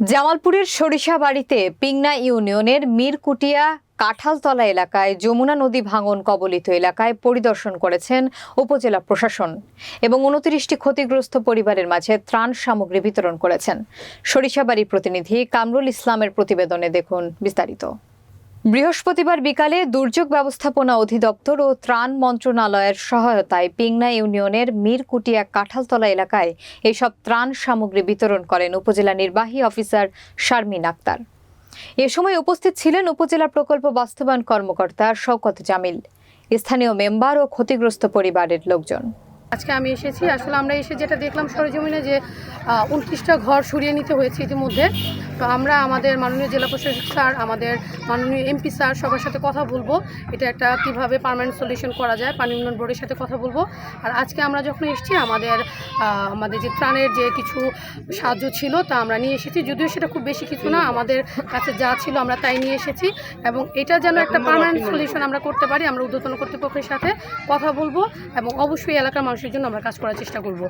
জামালপুরের সরিষাবাড়িতে পিংনা ইউনিয়নের মিরকুটিয়া কাঁঠালতলা এলাকায় যমুনা নদী ভাঙন কবলিত এলাকায় পরিদর্শন করেছেন উপজেলা প্রশাসন এবং উনত্রিশটি ক্ষতিগ্রস্ত পরিবারের মাঝে ত্রাণ সামগ্রী বিতরণ করেছেন। সরিষাবাড়ি প্রতিনিধি কামরুল ইসলামের প্রতিবেদনে দেখুন বিস্তারিত। বৃহস্পতিবার বিকালে দুর্যোগ ব্যবস্থাপনা অধিদপ্তর ও ত্রাণ মন্ত্রণালয়ের সহায়তায় পিংনা ইউনিয়নের মিরকুটিয়া কাঁঠালতলা এলাকায় এসব ত্রাণ সামগ্রী বিতরণ করেন উপজেলা নির্বাহী অফিসার শারমিন আক্তার। এ সময় উপস্থিত ছিলেন উপজেলা প্রকল্প বাস্তবায়ন কর্মকর্তা শওকত জামিল, স্থানীয় মেম্বার ও ক্ষতিগ্রস্ত পরিবারের লোকজন। আজকে আমি এসেছি। আসলে আমরা এসে যেটা দেখলাম সরজমিনে যে উনত্রিশটা ঘর সরিয়ে নিতে হয়েছে ইতিমধ্যে। তো আমরা আমাদের মাননীয় জেলা প্রশাসক স্যার আমাদের মাননীয় এমপি স্যার সবার সাথে কথা বলব। এটা একটা কীভাবে পার্মানেন্ট সলিউশন করা যায় পানি উন্নয়ন বোর্ডের সাথে কথা বলব। আর আজকে আমরা যখন এসেছি আমাদের আমাদের যে ত্রাণের যে কিছু সাহায্য ছিল তা আমরা নিয়ে এসেছি। যদিও সেটা খুব বেশি কিছু না আমাদের কাছে যা ছিল আমরা তাই নিয়ে এসেছি। এবং এটা যেন একটা পার্মানেন্ট সলিউশন আমরা করতে পারি আমরা ঊর্ধ্বতন কর্তৃপক্ষের সাথে কথা বলব। এবং অবশ্যই এলাকার মানুষের জন্য আমরা কাজ করার চেষ্টা করব।